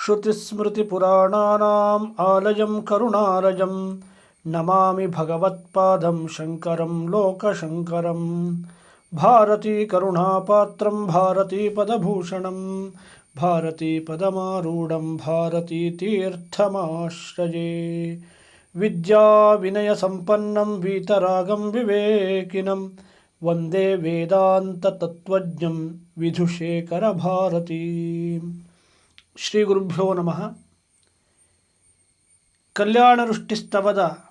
श्रुतिस्मृतिपुराणानाम् आलयं करुणालयं नमामि भगवत्पादं शङ्करं लोकशङ्करं भारतीकरुणापात्रं भारतीपदभूषणं भारतीपदमारूढं भारतीतीर्थमाश्रये विद्याविनयसम्पन्नं वीतरागं विवेकिनं वन्दे वेदान्ततत्त्वज्ञं विधुशेखरभारतीम् ಶ್ರೀ ಗುರುಭ್ಯೋ ನಮಃ. ಕಲ್ಯಾಣ ವೃಷ್ಟಿಸ್ತವದ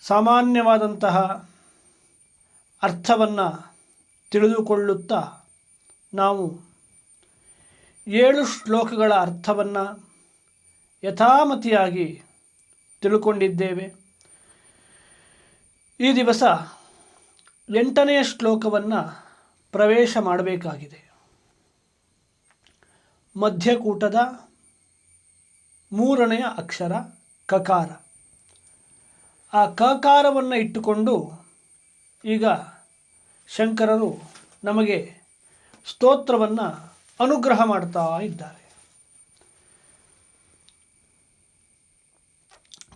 ಸಾಮಾನ್ಯವಾದಂತಹ ಅರ್ಥವನ್ನು ತಿಳಿದುಕೊಳ್ಳುತ್ತಾ ನಾವು ಏಳು ಶ್ಲೋಕಗಳ ಅರ್ಥವನ್ನು ಯಥಾಮತಿಯಾಗಿ ತಿಳ್ಕೊಂಡಿದ್ದೇವೆ. ಈ ದಿವಸ ಎಂಟನೆಯ ಶ್ಲೋಕವನ್ನು ಪ್ರವೇಶ ಮಾಡಬೇಕಾಗಿದೆ. ಮಧ್ಯಕೂಟದ ಮೂರನೆಯ ಅಕ್ಷರ ಕಕಾರ. ಆ ಕಕಾರವನ್ನು ಇಟ್ಟುಕೊಂಡು ಈಗ ಶಂಕರರು ನಮಗೆ ಸ್ತೋತ್ರವನ್ನು ಅನುಗ್ರಹ ಮಾಡ್ತಾ ಇದ್ದಾರೆ.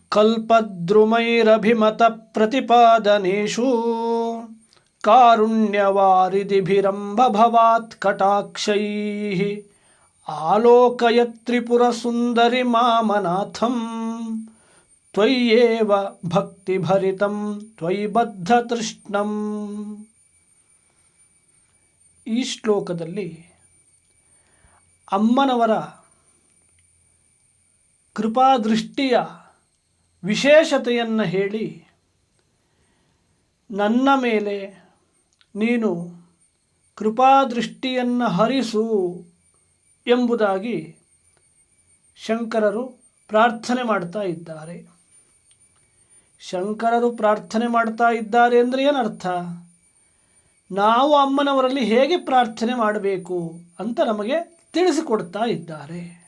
ಕಲ್ಪದ್ರುಮೈರಭಿಮತ ಪ್ರತಿಪಾದನೇಶು ಕಾರುಣ್ಯವಾರಿದಿಭಿರಂಭವಾತ್ ಕಟಾಕ್ಷೈ. ಆಲೋಕಯತ್ರಿಪುರಸುಂದರಿ ಮಾಮನಾಥಂ ತ್ವಯ್ಯೇವ ಭಕ್ತಿಭರಿತಂ ತ್ವಯಿ ಬದ್ಧತೃಷ್ಣಂ ಈ ಶ್ಲೋಕದಲ್ಲಿ ಅಮ್ಮನವರ ಕೃಪಾದೃಷ್ಟಿಯ ವಿಶೇಷತೆಯನ್ನು ಹೇಳಿ, ನನ್ನ ಮೇಲೆ ನೀನು ಕೃಪಾದೃಷ್ಟಿಯನ್ನು ಹರಿಸು. ಎಂಬುದಾಗಿ ಶಂಕರರು ಪ್ರಾರ್ಥನೆ ಮಾಡ್ತಾ ಇದ್ದಾರೆ. ಶಂಕರರು ಪ್ರಾರ್ಥನೆ ಮಾಡ್ತಾ ಇದ್ದಾರೆ ಅಂದರೆ ಏನರ್ಥ? ನಾವು ಅಮ್ಮನವರಲ್ಲಿ ಹೇಗೆ ಪ್ರಾರ್ಥನೆ ಮಾಡಬೇಕು ಅಂತ ನಮಗೆ ತಿಳಿಸಿಕೊಡ್ತಾ ಇದ್ದಾರೆ.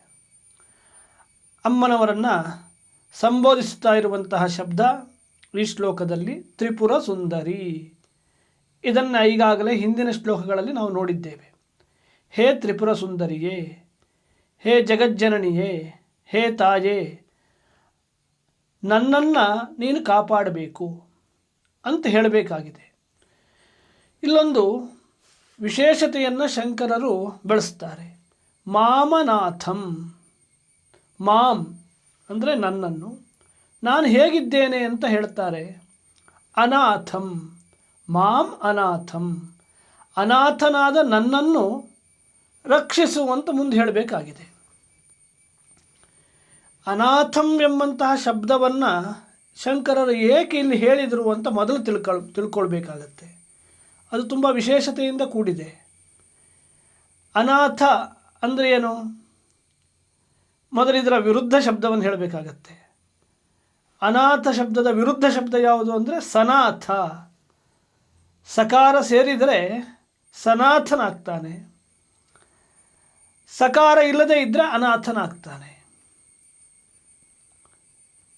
ಅಮ್ಮನವರನ್ನು ಸಂಬೋಧಿಸ್ತಾ ಇರುವಂತಹ ಶಬ್ದ ಈ ಶ್ಲೋಕದಲ್ಲಿ ತ್ರಿಪುರ ಸುಂದರಿ. ಇದನ್ನು ಈಗಾಗಲೇ ಹಿಂದಿನ ಶ್ಲೋಕಗಳಲ್ಲಿ ನಾವು ನೋಡಿದ್ದೇವೆ. ಹೇ ತ್ರಿಪುರ ಸುಂದರಿಯೇ ಹೇ ಜಗಜ್ಜನನಿಯೇ, ಹೇ ತಾಯೇ, ನನ್ನನ್ನು ನೀನು ಕಾಪಾಡಬೇಕು ಅಂತ ಹೇಳಬೇಕಾಗಿದೆ. ಇಲ್ಲೊಂದು ವಿಶೇಷತೆಯನ್ನು ಶಂಕರರು ಬೆಳೆಸ್ತಾರೆ. ಮಾಮನಾಥಂ ಮಾಮ್ ಅಂದರೆ ನನ್ನನ್ನು. ನಾನು ಹೇಗಿದ್ದೇನೆ ಅಂತ ಹೇಳ್ತಾರೆ. ಅನಾಥಂ ಮಾಮ್ ಅನಾಥಂ. ಅನಾಥನಾದ ನನ್ನನ್ನು ರಕ್ಷಿಸುವಂತ ಮುಂದೆ ಹೇಳಬೇಕಾಗಿದೆ. ಅನಾಥಂ ಎಂಬಂತಹ ಶಬ್ದವನ್ನು ಶಂಕರರು ಏಕೆ ಇಲ್ಲಿ ಹೇಳಿದರು ಅಂತ ಮೊದಲು ತಿಳ್ಕೊಳ್ ತಿಳ್ಕೊಳ್ಬೇಕಾಗತ್ತೆ. ಅದು ತುಂಬ ವಿಶೇಷತೆಯಿಂದ ಕೂಡಿದೆ. ಅನಾಥ ಅಂದರೆ ಏನು? ಮೊದಲು ಇದರ ವಿರುದ್ಧ ಶಬ್ದವನ್ನು ಹೇಳಬೇಕಾಗತ್ತೆ. ಅನಾಥ ಶಬ್ದದ ವಿರುದ್ಧ ಶಬ್ದ ಯಾವುದು ಅಂದರೆ ಸನಾಥ. ಸಕಾರ ಸೇರಿದರೆ ಸನಾಥನಾಗ್ತಾನೆ. ಸಕಾರ ಇಲ್ಲದೆ ಇದ್ದರೆ ಅನಾಥನಾಗ್ತಾನೆ.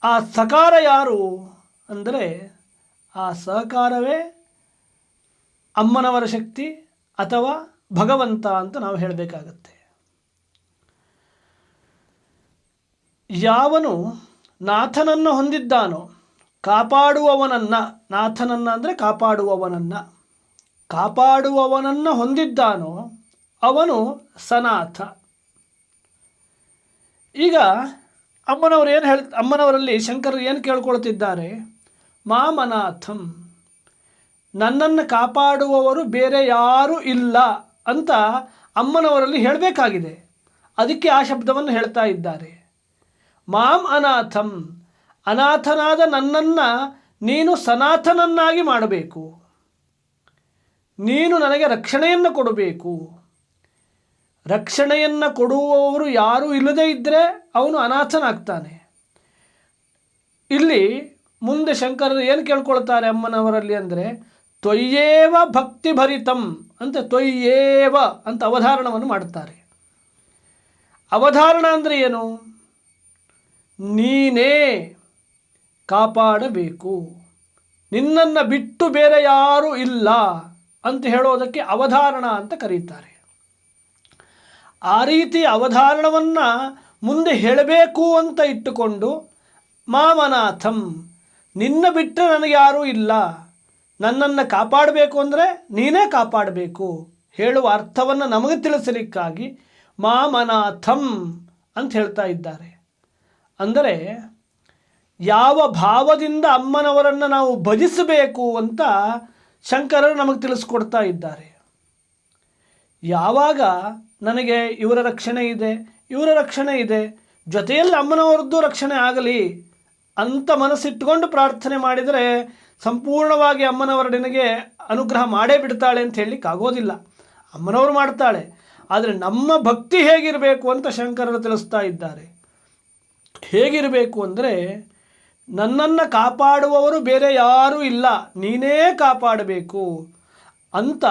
ಆ ಸಕಾರ ಯಾರು ಅಂದರೆ ಆ ಸಹಕಾರವೇ ಅಮ್ಮನವರ ಶಕ್ತಿ ಅಥವಾ ಭಗವಂತ ಅಂತ ನಾವು ಹೇಳಬೇಕಾಗತ್ತೆ. ಯಾವನು ನಾಥನನ್ನು ಹೊಂದಿದ್ದಾನೋ ಕಾಪಾಡುವವನನ್ನು, ನಾಥನನ್ನು ಅಂದರೆ ಕಾಪಾಡುವವನನ್ನು ಕಾಪಾಡುವವನನ್ನು ಹೊಂದಿದ್ದಾನೋ ಅವನು ಸನಾಥ ಈಗ ಅಮ್ಮನವರು ಏನು ಹೇಳ್, ಅಮ್ಮನವರಲ್ಲಿ ಶಂಕರರು ಏನು ಕೇಳ್ಕೊಳ್ತಿದ್ದಾರೆ? ಮಾಮನಾಥಂ. ನನ್ನನ್ನು ಕಾಪಾಡುವವರು ಬೇರೆ ಯಾರೂ ಇಲ್ಲ ಅಂತ ಅಮ್ಮನವರಲ್ಲಿ ಹೇಳಬೇಕಾಗಿದೆ. ಅದಕ್ಕೆ ಆ ಶಬ್ದವನ್ನು ಹೇಳ್ತಾ ಇದ್ದಾರೆ. ಮಾಮ್ ಅನಾಥಂ. ಅನಾಥನಾದ ನನ್ನನ್ನು ನೀನು ಸನಾಥನನ್ನಾಗಿ ಮಾಡಬೇಕು. ನೀನು ನನಗೆ ರಕ್ಷಣೆಯನ್ನು ಕೊಡಬೇಕು. ರಕ್ಷಣೆಯನ್ನು ಕೊಡುವವರು ಯಾರೂ ಇಲ್ಲದೇ ಇದ್ದರೆ ಅವನು ಅನಾಥನಾಗ್ತಾನೆ. ಇಲ್ಲಿ ಮುಂದೆ ಶಂಕರರು ಏನು ಕೇಳ್ಕೊಳ್ತಾರೆ ಅಮ್ಮನವರಲ್ಲಿ ಅಂದರೆ, ತ್ವಯ್ಯೇವ ಭಕ್ತಿಭರಿತಂ ಅಂತ ತ್ವಯ್ಯೇವ ಅಂತ ಅವಧಾರಣವನ್ನು ಮಾಡ್ತಾರೆ. ಅವಧಾರಣ ಅಂದರೆ ಏನು? ನೀನೇ ಕಾಪಾಡಬೇಕು, ನಿನ್ನನ್ನು ಬಿಟ್ಟು ಬೇರೆ ಯಾರೂ ಇಲ್ಲ ಅಂತ ಹೇಳೋದಕ್ಕೆ ಅವಧಾರಣ ಅಂತ ಕರೀತಾರೆ. ಆ ರೀತಿ ಅವಧಾರಣವನ್ನು ಮುಂದೆ ಹೇಳಬೇಕು ಅಂತ ಇಟ್ಟುಕೊಂಡು ಮಾಮನಾಥಂ ನಿನ್ನ ಬಿಟ್ಟರೆ ನನಗೆ ಯಾರೂ ಇಲ್ಲ. ನನ್ನನ್ನು ಕಾಪಾಡಬೇಕು ಅಂದರೆ ನೀನೇ ಕಾಪಾಡಬೇಕು. ಹೇಳುವ ಅರ್ಥವನ್ನು ನಮಗೆ ತಿಳಿಸಲಿಕ್ಕಾಗಿ ಮಾಮನಾಥಂ ಅಂತ ಹೇಳ್ತಾ ಇದ್ದಾರೆ. ಅಂದರೆ, ಯಾವ ಭಾವದಿಂದ ಅಮ್ಮನವರನ್ನು ನಾವು ಭಜಿಸಬೇಕು ಅಂತ ಶಂಕರರು ನಮಗೆ ತಿಳಿಸ್ಕೊಡ್ತಾ ಇದ್ದಾರೆ. ಯಾವಾಗ ನನಗೆ ಇವರ ರಕ್ಷಣೆ ಇದೆ, ಇವರ ರಕ್ಷಣೆ ಇದೆ. ಜೊತೆಯಲ್ಲಿ ಅಮ್ಮನವರದ್ದು ರಕ್ಷಣೆ ಆಗಲಿ ಅಂತ ಮನಸ್ಸಿಟ್ಟುಕೊಂಡು ಪ್ರಾರ್ಥನೆ ಮಾಡಿದರೆ ಸಂಪೂರ್ಣವಾಗಿ ಅಮ್ಮನವರ ನಿನಗೆ ಅನುಗ್ರಹ ಮಾಡೇ ಬಿಡ್ತಾಳೆ ಅಂತ ಹೇಳಲಿಕ್ಕೆ ಆಗೋದಿಲ್ಲ. ಅಮ್ಮನವರು ಮಾಡ್ತಾಳೆ. ಆದರೆ ನಮ್ಮ ಭಕ್ತಿ ಹೇಗಿರಬೇಕು ಅಂತ ಶಂಕರರು ತಿಳಿಸ್ತಾ ಇದ್ದಾರೆ. ಹೇಗಿರಬೇಕು ಅಂದರೆ ನನ್ನನ್ನು ಕಾಪಾಡುವವರು ಬೇರೆ ಯಾರೂ ಇಲ್ಲ, ನೀನೇ ಕಾಪಾಡಬೇಕು ಅಂತ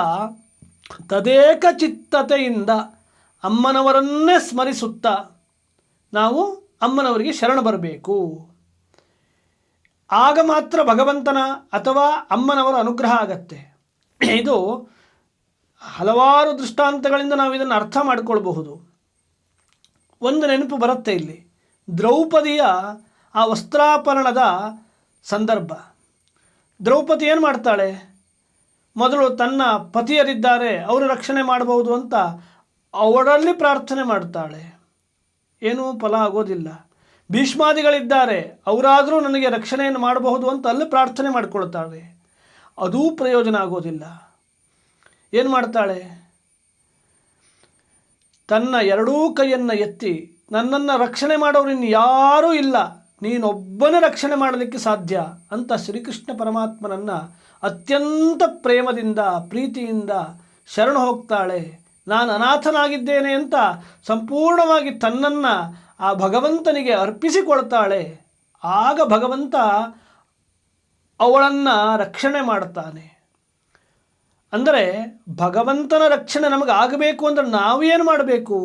ತದೇಕ ಚಿತ್ತತೆಯಿಂದ ಅಮ್ಮನವರನ್ನೇ ಸ್ಮರಿಸುತ್ತಾ ನಾವು ಅಮ್ಮನವರಿಗೆ ಶರಣ ಬರಬೇಕು. ಆಗ ಮಾತ್ರ ಭಗವಂತನ ಅಥವಾ ಅಮ್ಮನವರ ಅನುಗ್ರಹ ಆಗತ್ತೆ. ಇದು ಹಲವಾರು ದೃಷ್ಟಾಂತಗಳಿಂದ ನಾವು ಇದನ್ನು ಅರ್ಥ ಮಾಡಿಕೊಳ್ಬಹುದು. ಒಂದು ನೆನಪು ಬರುತ್ತೆ ಇಲ್ಲಿ. ದ್ರೌಪದಿಯ ಆ ವಸ್ತ್ರಾಪರಣದ ಸಂದರ್ಭ. ದ್ರೌಪದಿ ಏನು ಮಾಡ್ತಾಳೆ? ಮೊದಲು ತನ್ನ ಪತಿಯರಿದ್ದಾರೆ, ಅವರು ರಕ್ಷಣೆ ಮಾಡಬಹುದು ಅಂತ ಅವರಲ್ಲಿ ಪ್ರಾರ್ಥನೆ ಮಾಡ್ತಾಳೆ. ಏನೂ ಫಲ ಆಗೋದಿಲ್ಲ. ಭೀಷ್ಮಾದಿಗಳಿದ್ದಾರೆ, ಅವರಾದರೂ ನನಗೆ ರಕ್ಷಣೆಯನ್ನು ಮಾಡಬಹುದು ಅಂತ ಅಲ್ಲಿ ಪ್ರಾರ್ಥನೆ ಮಾಡಿಕೊಳ್ತಾಳೆ. ಅದೂ ಪ್ರಯೋಜನ ಆಗೋದಿಲ್ಲ. ಏನು ಮಾಡ್ತಾಳೆ? ತನ್ನ ಎರಡೂ ಕೈಯನ್ನು ಎತ್ತಿ, ನನ್ನನ್ನು ರಕ್ಷಣೆ ಮಾಡೋರು ಇನ್ನು ಯಾರೂ ಇಲ್ಲ, ನೀನೊಬ್ಬನೇ ರಕ್ಷಣೆ ಮಾಡಲಿಕ್ಕೆ ಸಾಧ್ಯ ಅಂತ ಶ್ರೀಕೃಷ್ಣ ಪರಮಾತ್ಮನನ್ನು ಅತ್ಯಂತ ಪ್ರೇಮದಿಂದ, ಪ್ರೀತಿಯಿಂದ ಶರಣ ಹೋಗ್ತಾಳೆ. ನಾನು ಅನಾಥನಾಗಿದ್ದೇನೆ ಅಂತ ಸಂಪೂರ್ಣವಾಗಿ ತನ್ನನ್ನು ಆ ಭಗವಂತನಿಗೆ ಅರ್ಪಿಸಿಕೊಳ್ತಾಳೆ. ಆಗ ಭಗವಂತ ಅವಳನ್ನು ರಕ್ಷಣೆ ಮಾಡ್ತಾನೆ ಅಂದರೆ ಭಗವಂತನ ರಕ್ಷಣೆ ನಮಗೆ ಆಗಬೇಕು ಅಂದರೆ ನಾವು ಏನು ಮಾಡಬೇಕು?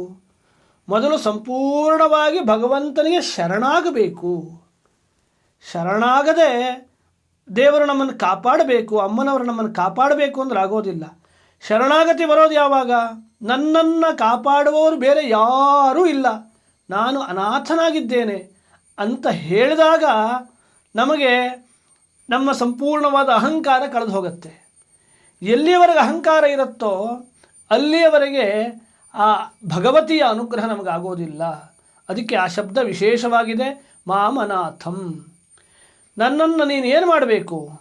ಮೊದಲು ಸಂಪೂರ್ಣವಾಗಿ ಭಗವಂತನಿಗೆ ಶರಣಾಗಬೇಕು. ಶರಣಾಗದೆ ದೇವರು ನಮ್ಮನ್ನು ಕಾಪಾಡಬೇಕು, ಅಮ್ಮನವರು ನಮ್ಮನ್ನು ಕಾಪಾಡಬೇಕು ಅಂದ್ರೆ ಆಗೋದಿಲ್ಲ. ಶರಣಾಗತಿ ಬರೋದು ಯಾವಾಗ? ನನ್ನನ್ನು ಕಾಪಾಡುವವರು ಬೇರೆ ಯಾರೂ ಇಲ್ಲ. ನಾನು ಅನಾಥನಾಗಿದ್ದೇನೆ ಅಂತ ಹೇಳಿದಾಗ ನಮಗೆ ನಮ್ಮ ಸಂಪೂರ್ಣವಾದ ಅಹಂಕಾರ ಕಳೆದು ಹೋಗುತ್ತೆ. ಎಲ್ಲಿಯವರೆಗೆ ಅಹಂಕಾರ ಇರುತ್ತೋ ಅಲ್ಲಿಯವರೆಗೆ ಆ ಭಗವತಿಯ ಅನುಗ್ರಹ ನಮಗಾಗೋದಿಲ್ಲ. ಅದಕ್ಕೆ ಆ ಶಬ್ದ ವಿಶೇಷವಾಗಿದೆ ಮಾಮನಾಥಂ. ನನ್ನನ್ನು ನೀನು ಏನು ಮಾಡಬೇಕು?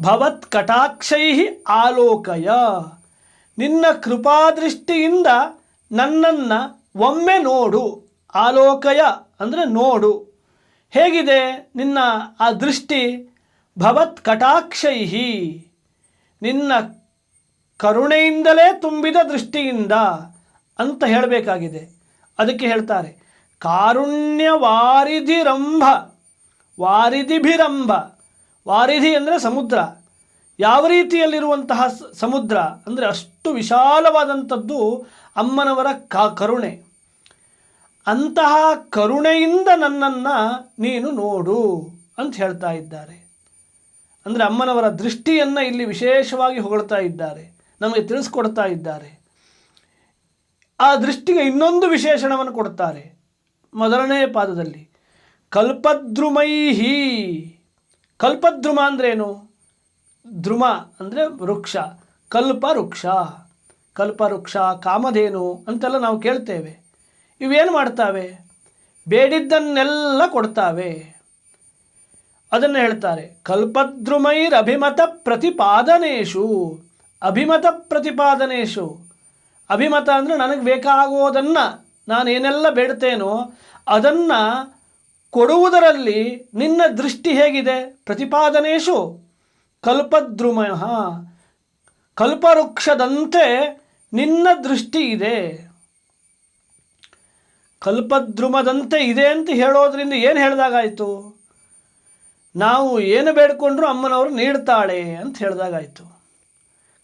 ಭವತ್ ಕಟಾಕ್ಷೈ ಆಲೋಕಯ. ನಿನ್ನ ಕೃಪಾದೃಷ್ಟಿಯಿಂದ ನನ್ನನ್ನು ಒಮ್ಮೆ ನೋಡು. ಆಲೋಕಯ ಅಂದರೆ ನೋಡು. ಹೇಗಿದೆ ನಿನ್ನ ಆ ದೃಷ್ಟಿ? ಭವತ್ ಕಟಾಕ್ಷೈ. ನಿನ್ನ ಕರುಣೆಯಿಂದಲೇ ತುಂಬಿದ ದೃಷ್ಟಿಯಿಂದ ಅಂತ ಹೇಳಬೇಕಾಗಿದೆ. ಅದಕ್ಕೆ ಹೇಳ್ತಾರೆ ಕಾರುಣ್ಯ ವಾರಿಧಿಭಿರಂಭ. ವಾರಿಧಿ ಅಂದರೆ ಸಮುದ್ರ. ಯಾವ ರೀತಿಯಲ್ಲಿರುವಂತಹ ಸಮುದ್ರ ಅಂದರೆ ಅಷ್ಟು ವಿಶಾಲವಾದಂಥದ್ದು ಅಮ್ಮನವರ ಕ, ಕರುಣೆ. ಅಂತಹ ಕರುಣೆಯಿಂದ ನನ್ನನ್ನು ನೀನು ನೋಡು ಅಂತ ಹೇಳ್ತಾ ಇದ್ದಾರೆ. ಅಂದರೆ ಅಮ್ಮನವರ ದೃಷ್ಟಿಯನ್ನು ಇಲ್ಲಿ ವಿಶೇಷವಾಗಿ ಹೊಗಳ್ತಾ ಇದ್ದಾರೆ. ನಮಗೆ ತಿಳಿಸ್ಕೊಡ್ತಾ ಇದ್ದಾರೆ. ಆ ದೃಷ್ಟಿಗೆ ಇನ್ನೊಂದು ವಿಶೇಷಣವನ್ನು ಕೊಡ್ತಾರೆ. ಮೊದಲನೇ ಪಾದದಲ್ಲಿ. ಕಲ್ಪದ್ರುಮೈಹಿ. ಕಲ್ಪದ್ರುಮ ಅಂದ್ರೇನು? ಧ್ರುಮ ಅಂದರೆ ವೃಕ್ಷ ಕಲ್ಪ ವೃಕ್ಷ ಕಲ್ಪವೃಕ್ಷ, ಕಾಮಧೇನು ಅಂತೆಲ್ಲ ನಾವು ಕೇಳ್ತೇವೆ. ಇವೇನು ಮಾಡ್ತಾವೆ? ಬೇಡಿದ್ದನ್ನೆಲ್ಲ ಕೊಡ್ತಾವೆ. ಅದನ್ನು ಹೇಳ್ತಾರೆ ಕಲ್ಪದ್ರುಮೈರ್ ಅಭಿಮತ ಪ್ರತಿಪಾದನೇಶು. ಅಭಿಮತ ಪ್ರತಿಪಾದನೇಶು. ಅಭಿಮತ ಅಂದರೆ ನನಗೆ ಬೇಕಾಗೋದನ್ನು ನಾನೇನೆಲ್ಲ ಬೇಡ್ತೇನೋ ಅದನ್ನು ಕೊಡುವುದರಲ್ಲಿ ನಿನ್ನ ದೃಷ್ಟಿ ಹೇಗಿದೆ? ಪ್ರತಿಪಾದನೇಶು ಕಲ್ಪದ್ರುಮ. ಕಲ್ಪವೃಕ್ಷದಂತೆ ನಿನ್ನ ದೃಷ್ಟಿ ಇದೆ. ಕಲ್ಪದ್ರುಮದಂತೆ ಇದೆ ಅಂತ ಹೇಳೋದ್ರಿಂದ ಏನು ಹೇಳಿದಾಗಾಯಿತು? ನಾವು ಏನು ಬೇಡ್ಕೊಂಡ್ರೂ ಅಮ್ಮನವರು ನೀಡ್ತಾಳೆ ಅಂತ ಹೇಳಿದಾಗಾಯಿತು.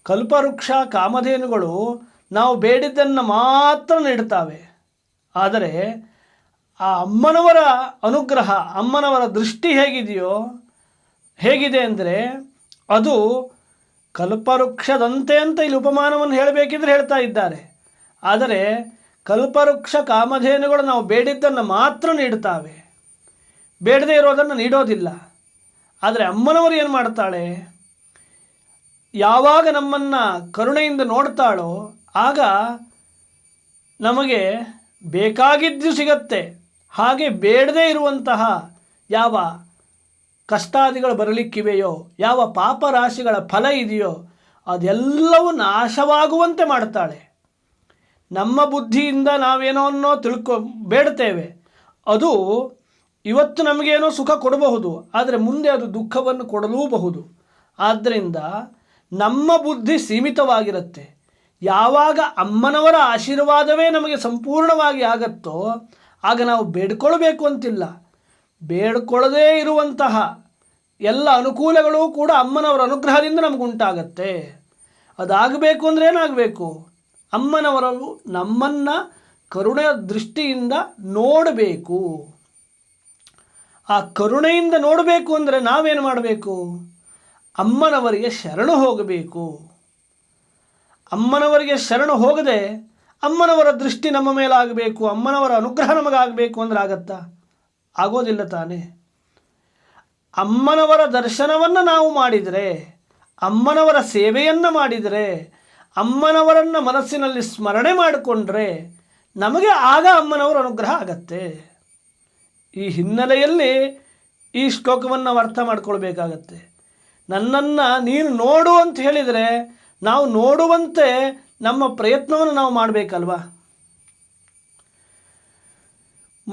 ಕಲ್ಪವೃಕ್ಷ ಕಾಮಧೇನುಗಳು ನಾವು ಬೇಡಿದ್ದನ್ನು ಮಾತ್ರ ನೀಡ್ತಾವೆ. ಆದರೆ ಆ ಅಮ್ಮನವರ ಅನುಗ್ರಹ, ಅಮ್ಮನವರ ದೃಷ್ಟಿ ಹೇಗಿದೆಯೋ, ಹೇಗಿದೆ ಅಂದರೆ ಅದು ಕಲ್ಪವೃಕ್ಷದಂತೆ ಅಂತ ಇಲ್ಲಿ ಉಪಮಾನವನ್ನು ಹೇಳಬೇಕಿದ್ರೆ ಹೇಳ್ತಾ ಇದ್ದಾರೆ. ಆದರೆ ಕಲ್ಪವೃಕ್ಷ ಕಾಮಧೇನುಗಳು ನಾವು ಬೇಡಿದ್ದನ್ನು ಮಾತ್ರ ನೀಡ್ತಾವೆ ಬೇಡದೇ ಇರೋದನ್ನು ನೀಡೋದಿಲ್ಲ. ಆದರೆ ಅಮ್ಮನವರು ಏನು ಮಾಡ್ತಾಳೆ? ಯಾವಾಗ ನಮ್ಮನ್ನು ಕರುಣೆಯಿಂದ ನೋಡ್ತಾಳೋ, ಆಗ ನಮಗೆ ಬೇಕಾಗಿದ್ದು ಸಿಗತ್ತೆ. ಹಾಗೆ ಬೇಡದೇ ಇರುವಂತಹ ಯಾವ ಕಷ್ಟಾದಿಗಳು ಬರಲಿಕ್ಕಿವೆಯೋ, ಯಾವ ಪಾಪರಾಶಿಗಳ ಫಲ ಇದೆಯೋ, ಅದೆಲ್ಲವೂ ನಾಶವಾಗುವಂತೆ ಮಾಡ್ತಾಳೆ ನಮ್ಮ ಬುದ್ಧಿಯಿಂದ ನಾವೇನೋ ಅನ್ನೋ ತಿಳ್ಕೊ, ಬೇಡ್ತೇವೆ. ಅದು ಇವತ್ತು ನಮಗೇನೋ ಸುಖ ಕೊಡಬಹುದು, ಆದರೆ ಮುಂದೆ ಅದು ದುಃಖವನ್ನು ಕೊಡಲೂಬಹುದು. ಆದ್ದರಿಂದ ನಮ್ಮ ಬುದ್ಧಿ ಸೀಮಿತವಾಗಿರುತ್ತೆ. ಯಾವಾಗ ಅಮ್ಮನವರ ಆಶೀರ್ವಾದವೇ ನಮಗೆ ಸಂಪೂರ್ಣವಾಗಿ ಆಗತ್ತೋ ಆಗ ನಾವು ಬೇಡ್ಕೊಳ್ಬೇಕು ಅಂತಿಲ್ಲ. ಬೇಡ್ಕೊಳ್ಳದೇ ಇರುವಂತಹ ಎಲ್ಲ ಅನುಕೂಲಗಳು ಕೂಡ ಅಮ್ಮನವರ ಅನುಗ್ರಹದಿಂದ ನಮಗುಂಟಾಗತ್ತೆ. ಅದಾಗಬೇಕು ಅಂದರೆ ಏನಾಗಬೇಕು? ಅಮ್ಮನವರು ನಮ್ಮನ್ನು ಕರುಣೆ ದೃಷ್ಟಿಯಿಂದ ನೋಡಬೇಕು. ಆ ಕರುಣೆಯಿಂದ ನೋಡಬೇಕು ಅಂದರೆ ನಾವೇನು ಮಾಡಬೇಕು? ಅಮ್ಮನವರಿಗೆ ಶರಣು ಹೋಗಬೇಕು. ಅಮ್ಮನವರಿಗೆ ಶರಣು ಹೋಗದೆ ಅಮ್ಮನವರ ದೃಷ್ಟಿ ನಮ್ಮ ಮೇಲಾಗಬೇಕು, ಅಮ್ಮನವರ ಅನುಗ್ರಹ ನಮಗಾಗಬೇಕು ಅಂದ್ರೆ ಆಗತ್ತಾ? ಆಗೋದಿಲ್ಲ ತಾನೇ. ಅಮ್ಮನವರ ದರ್ಶನವನ್ನು ನಾವು ಮಾಡಿದರೆ, ಅಮ್ಮನವರ ಸೇವೆಯನ್ನು ಮಾಡಿದರೆ, ಅಮ್ಮನವರನ್ನು ಮನಸ್ಸಿನಲ್ಲಿ ಸ್ಮರಣೆ ಮಾಡಿಕೊಂಡ್ರೆ ನಮಗೆ ಆಗ ಅಮ್ಮನವರ ಅನುಗ್ರಹ ಆಗತ್ತೆ. ಈ ಹಿನ್ನೆಲೆಯಲ್ಲಿ ಈ ಶ್ಲೋಕವನ್ನು ಅರ್ಥ ಮಾಡ್ಕೊಳ್ಬೇಕಾಗತ್ತೆ. ನನ್ನನ್ನು ನೀನು ನೋಡು ಅಂತ ಹೇಳಿದರೆ, ನಾವು ನೋಡುವಂತೆ ನಮ್ಮ ಪ್ರಯತ್ನವನ್ನು ನಾವು ಮಾಡಬೇಕಲ್ವಾ?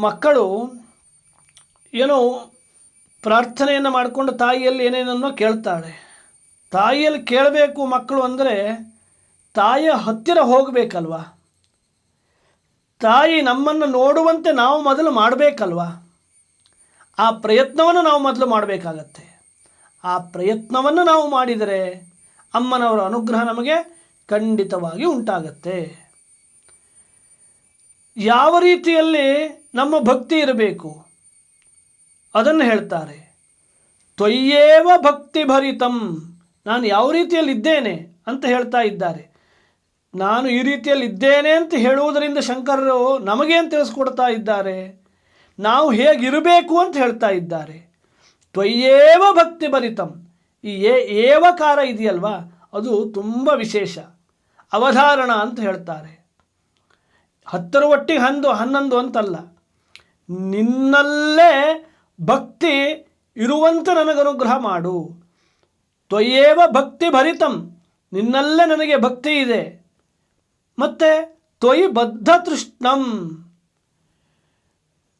ಮಕ್ಕಳು ಏನೋ ಪ್ರಾರ್ಥನೆಯನ್ನು ಮಾಡಿಕೊಂಡು ತಾಯಿಯಲ್ಲಿ ಏನೇನನ್ನೋ ಕೇಳ್ತಾಳೆ. ತಾಯಿಯಲ್ಲಿ ಕೇಳಬೇಕು ಮಕ್ಕಳು ಅಂದರೆ ತಾಯಿಯ ಹತ್ತಿರ ಹೋಗಬೇಕಲ್ವಾ? ತಾಯಿ ನಮ್ಮನ್ನು ನೋಡುವಂತೆ ನಾವು ಮೊದಲು ಮಾಡಬೇಕಲ್ವಾ? ಆ ಪ್ರಯತ್ನವನ್ನು ನಾವು ಮೊದಲು ಮಾಡಬೇಕಾಗತ್ತೆ. ಆ ಪ್ರಯತ್ನವನ್ನು ನಾವು ಮಾಡಿದರೆ ಅಮ್ಮನವರ ಅನುಗ್ರಹ ನಮಗೆ ಖಂಡಿತವಾಗಿ ಉಂಟಾಗತ್ತೆ. ಯಾವ ರೀತಿಯಲ್ಲಿ ನಮ್ಮ ಭಕ್ತಿ ಇರಬೇಕು? ಅದನ್ನು ಹೇಳ್ತಾರೆ. ತ್ವಯ್ಯೇವ ಭಕ್ತಿ ಭರಿತಂ ನಾನು ಯಾವ ರೀತಿಯಲ್ಲಿ ಇದ್ದೇನೆ ಅಂತ ಹೇಳ್ತಾ ಇದ್ದಾರೆ. ನಾನು ಈ ರೀತಿಯಲ್ಲಿ ಇದ್ದೇನೆ ಅಂತ ಹೇಳುವುದರಿಂದ ಶಂಕರರು ನಮಗೇನು ತಿಳಿಸ್ಕೊಡ್ತಾ ಇದ್ದಾರೆ. ನಾವು ಹೇಗಿರಬೇಕು ಅಂತ ಹೇಳ್ತಾ ಇದ್ದಾರೆ. ತ್ವಯ್ಯೇವ ಭಕ್ತಿ ಭರಿತಂ ಈ ಏವಕಾರ ಇದೆಯಲ್ವಾ? ಅದು ತುಂಬ ವಿಶೇಷ. ಅವಧಾರಣ ಅಂತ ಹೇಳ್ತಾರೆ. ಹತ್ತರ ಒಟ್ಟಿಗೆ ಹಂದು, ಹನ್ನೊಂದು ಅಂತಲ್ಲ. ನಿನ್ನಲ್ಲೇ ಭಕ್ತಿ ಇರುವಂತೆ ನನಗನುಗ್ರಹ ಮಾಡು. ತ್ವಯೇವ ಭಕ್ತಿ ಭರಿತಂ, ನಿನ್ನಲ್ಲೇ ನನಗೆ ಭಕ್ತಿ ಇದೆ. ಮತ್ತು ತ್ವಯಿ ಬದ್ಧ ತೃಷ್ಣಂ